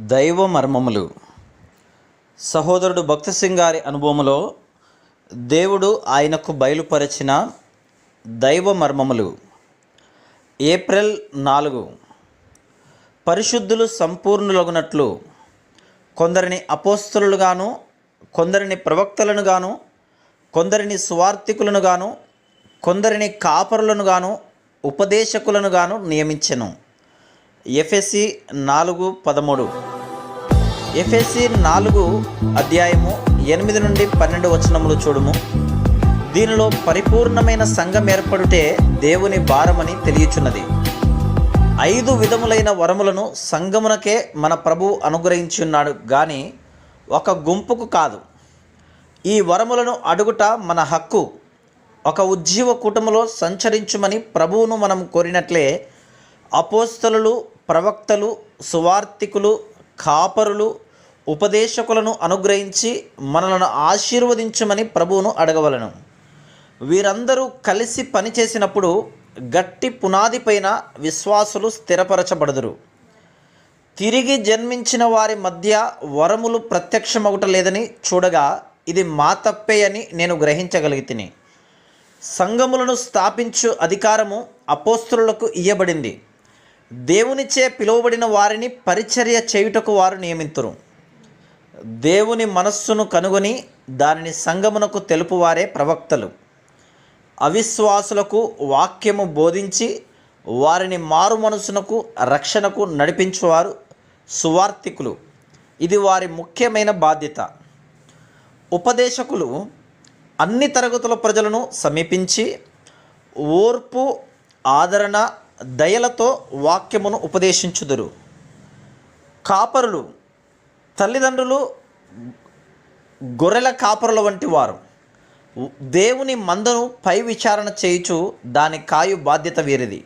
దైవ మర్మములు సహోదరుడు భక్తసింగ్ గారి అనుభవములో దేవుడు ఆయనకు బయలుపరిచిన దైవ మర్మములు ఏప్రిల్ నాలుగు. పరిశుద్ధులు సంపూర్ణులగునట్లు కొందరిని అపోస్తులుగాను కొందరిని ప్రవక్తలను గాను కొందరిని స్వార్థికులను గాను కొందరిని కాపరులను గాను ఉపదేశకులను గాను నియమించెను. ఎఫ్ఎస్సి నాలుగు పదమూడు. ఎఫ్ఎస్సి నాలుగు అధ్యాయము ఎనిమిది నుండి పన్నెండు వచనములు చూడుము. దీనిలో పరిపూర్ణమైన సంఘం ఏర్పడుటే దేవుని భారమని తెలియచున్నది. ఐదు విధములైన వరములను సంగమునకే మన ప్రభువు అనుగ్రహించున్నాడు కానీ ఒక గుంపుకు కాదు. ఈ వరములను అడుగుట మన హక్కు. ఒక ఉజ్జీవ కుటుంబంలో సంచరించుమని ప్రభువును మనం కోరినట్లే అపోస్తలు ప్రవక్తలు సువార్తికులు కాపరులు ఉపదేశకులను అనుగ్రహించి మనలను ఆశీర్వదించమని ప్రభువును అడగవలను. వీరందరూ కలిసి పనిచేసినప్పుడు గట్టి పునాది పైన విశ్వాసులు స్థిరపరచబడదురు. తిరిగి జన్మించిన వారి మధ్య వరములు ప్రత్యక్షమగుట లేదని చూడగా ఇది మా తప్పే అని నేను గ్రహించగలిగితిని. సంఘములను స్థాపించు అధికారము అపోస్తులకు ఇయ్యబడింది. దేవునిచే పిలువబడిన వారిని పరిచర్య చేయుటకు వారు నియమితురు. దేవుని మనస్సును కనుగొని దానిని సంగమునకు తెలుపువారే ప్రవక్తలు. అవిశ్వాసులకు వాక్యము బోధించి వారిని మారు మనసునకు రక్షణకు నడిపించువారు సువార్తికులు ఇది వారి ముఖ్యమైన బాధ్యత. ఉపదేశకులు అన్ని తరగతుల ప్రజలను సమీపించి ఓర్పు ఆదరణ దయలతో వాక్యమును ఉపదేశించుదురు. కాపరులు తల్లిదండ్రులు గొర్రెల కాపరుల వంటి వారు. దేవుని మందను పై విచారణ చేయుచు దాని కాయు బాధ్యత వీరిది.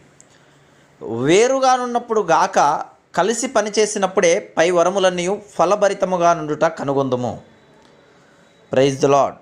వేరుగానున్నప్పుడు గాక కలిసి పనిచేసినప్పుడే పై వరములన్నీ ఫలభరితముగా నుండుట కనుగొందుము. Praise the Lord